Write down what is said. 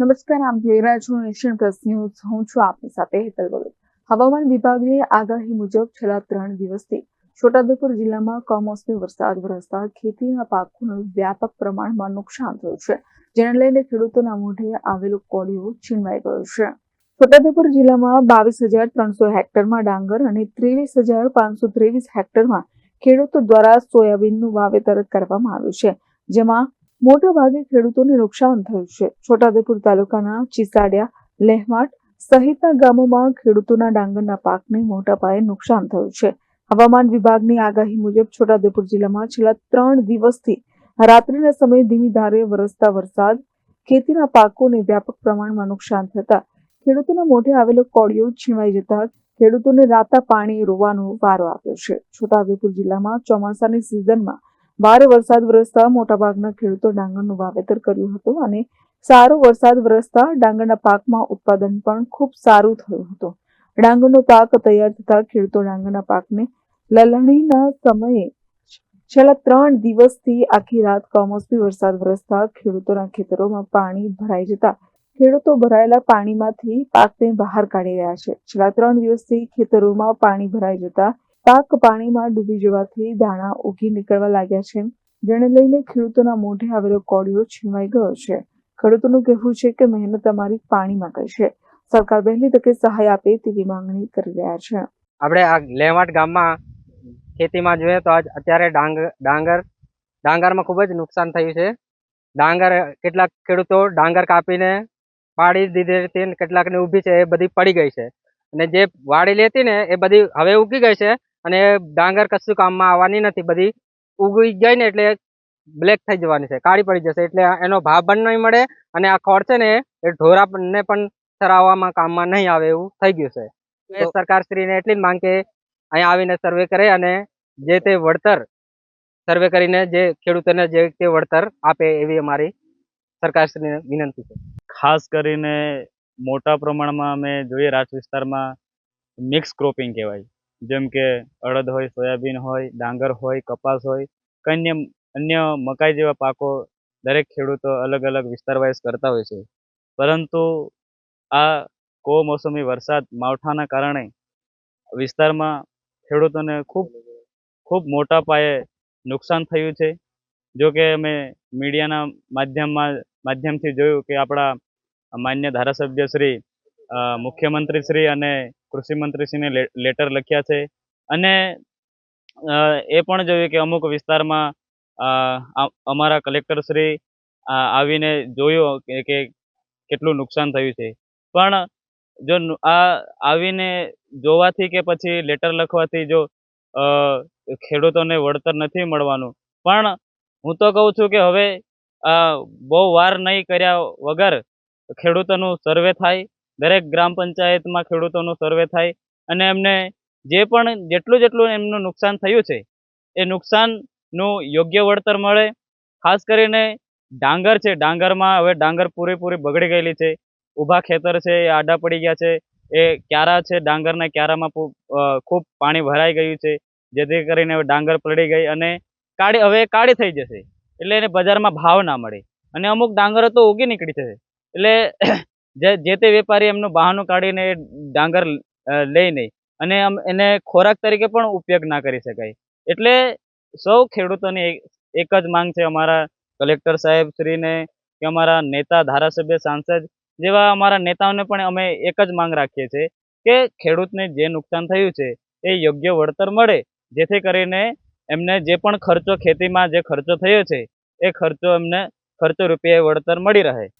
નમસ્કાર, આમ જોઈ રહ્યા છો એશિયન પ્લસ ન્યૂઝ. હું છું આપની સાથે હેતલ ભગત. હવામાન વિભાગની આગાહી મુજબ છેલ્લા ત્રણ દિવસથી છોટાઉદેપુર જિલ્લામાં કમોસમી વરસાદ વરસતા ખેતીના પાકોનું વ્યાપક પ્રમાણમાં નુકસાન થયું છે, જેને લઈને ખેડૂતોના મોઢે આવેલું કોળિયું છીનવાઈ ગયું છે. છોટાઉદેપુર જિલ્લામાં બાવીસ હજાર ત્રણસો હેક્ટરમાં ડાંગર અને ત્રેવીસ હજાર પાંચસો ત્રેવીસ હેક્ટરમાં ખેડૂતો દ્વારા સોયાબીનનું વાવેતર કરવામાં આવ્યું છે, જેમાં મોટા ભાગે ખેડૂતોને નુકસાન થયું છે. છોટાઉદેપુર તાલુકાના ચીસાડિયા, લહેમાટ સહિતના ગામોમાં ખેડૂતોના ડાંગરના પાકને મોટા પાયે નુકસાન થયું છે. હવામાન વિભાગની આગાહી મુજબ છોટાઉદેપુર જિલ્લામાં છેલ્લા ત્રણ દિવસથી રાત્રિના સમયે ધીમી ધારે વરસતા વરસાદ, ખેતીના પાકોને વ્યાપક પ્રમાણમાં નુકસાન થતા ખેડૂતોના મોઢે આવેલો કોળિયો છીણવાઈ જતા ખેડૂતોને રાતા પાણી રોવાનો વારો આવ્યો છે. છોટાઉદેપુર જિલ્લામાં ચોમાસાની સિઝનમાં ભારે વરસાદ વરસતા મોટાભાગના ખેડૂતો ડાંગરનું વાવેતર કર્યું હતું અને સારો વરસાદ વરસતા ડાંગરના પાકમાં ઉત્પાદન પણ ખૂબ સારું થયું હતું. ડાંગરનો પાક તૈયાર થતા ખેડૂતો ડાંગરના પાકને લલણીના સમયે છેલ્લા ત્રણ દિવસથી આખી રાત કમોસમી વરસાદ વરસતા ખેડૂતોના ખેતરોમાં પાણી ભરાઈ જતા ખેડૂતો ભરાયેલા પાણીમાંથી પાકને બહાર કાઢી રહ્યા છે. છેલ્લા ત્રણ દિવસથી ખેતરોમાં પાણી ભરાઈ જતા પાક પાણીમાં ડૂબી જવાથી દાણા ઉગી નીકળવા લાગ્યા છે. જેને લઈને ખેડૂતોના મોઢે આવેલો કોળિયો છીનવાઈ ગયો છે. ખેડૂતોનું કહેવું છે કે મહેનત અમારી પાણીમાં ગઈ છે. સરકાર વહેલી તકે સહાય આપે તેવી માંગણી કરી રહ્યા છે. આપણે આ લેવાટ ગામમાં ખેતીમાં જોઈએ તો આજ અત્યારે ડાંગર ડાંગર, ડાંગરમાં ખૂબ જ નુકસાન થયું છે. ડાંગર, કેટલાક ખેડૂતો ડાંગર કાપીને પાડી દીધી હતી કેટલાકને ઊભી છે એ બધી પડી ગઈ છે. અને જે વાડી લેતી ને એ બધી હવે ઉગી ગઈ છે. અને ડાંગર કશું કામમાં આવવાની નથી. બધી ઉગી ગઈ ને એટલે બ્લેક થઈ જવાની છે કાળી પડી જશે. એટલે એનો ભાવ પણ નહીં મળે અને આ ખોળ છે ને એ ઢોરાને પણ સરાવવામાં કામમાં નહીં આવે એવું થઈ ગયું છે. એ સરકારશ્રીને એટલી જ માંગ કે અહીંયા આવીને સર્વે કરે અને જે તે વળતર સર્વે કરીને જે ખેડૂતોને જે તે વળતર આપે એવી અમારી સરકારશ્રીને વિનંતી છે. ખાસ કરીને મોટા પ્રમાણમાં અમે જોઈએ રાજ વિસ્તારમાં મિક્સ ક્રોપિંગ કહેવાય. જેમ કે અડદ હોય, સોયાબીન હોય, ડાંગર હોય, કપાસ હોય કે અન્ય અન્ય મકાઈ જેવા પાકો દરેક ખેડૂતો અલગ અલગ વિસ્તાર વાઇઝ કરતા હોય છે. પરંતુ આ કમોસમી વરસાદ માવઠાના કારણે વિસ્તારમાં ખેડૂતોને ખૂબ ખૂબ મોટા પાયે નુકસાન થયું છે. જો કે અમે મીડિયાના માધ્યમમાં, માધ્યમથી જોયું કે આપણા માન્ય ધારાસભ્ય શ્રી મુખ્યમંત્રી શ્રી અને કૃષિ મંત્રીશ્રીને લે- લેટર લખ્યા છે. અને એ પણ જોયું કે અમુક વિસ્તારમાં અમારા કલેક્ટર શ્રી આ આવીને જોયું કે કેટલું નુકસાન થયું છે. પણ જો આ આવીને જોવાથી કે પછી લેટર લખવાથી જો ખેડૂતોને વળતર નથી મળવાનું. પણ હું તો કહું છું કે હવે બહુ વાર નહીં કર્યા વગર ખેડૂતોનું સર્વે થાય દરેક ગ્રામ પંચાયતમાં ખેડૂતોનું સર્વે થાય અને એમને જે પણ જેટલું જેટલું એમનું નુકસાન થયું છે, એ નુકસાનનું યોગ્ય વળતર મળે. ખાસ કરીને ડાંગર છે, ડાંગરમાં હવે ડાંગર પૂરેપૂરી બગડી ગયેલી છે. ઊભા ખેતર છે, એ આડા પડી ગયા છે. એ ક્યારા છે, ડાંગરના ક્યારામાં ખૂબ પાણી ભરાઈ ગયું છે. જેથી કરીને હવે ડાંગર પડી ગઈ અને કાળી, હવે કાળી થઈ જશે. એટલે એને બજારમાં ભાવ ના મળે. અને અમુક ડાંગરો તો ઉગી નીકળી જશે. એટલે જે જે તે વેપારી એમનું બહાનું કાઢીને ડાંગર લઈને નહીં. અને એને ખોરાક તરીકે પણ ઉપયોગ ના કરી શકાય. એટલે સૌ ખેડૂતોની એક જ માંગ છે અમારા કલેક્ટર સાહેબ શ્રીને કે અમારા નેતા, ધારાસભ્ય, સાંસદ જેવા અમારા નેતાઓને પણ અમે એક જ માંગ રાખીએ છીએ કે ખેડૂતને જે નુકસાન થયું છે એ યોગ્ય વળતર મળે. જેથી કરીને એમને જે પણ ખર્ચો ખેતીમાં જે ખર્ચો થયો છે, એ ખર્ચો એમને, ખર્ચો રૂપિયા વળતર મળી રહે.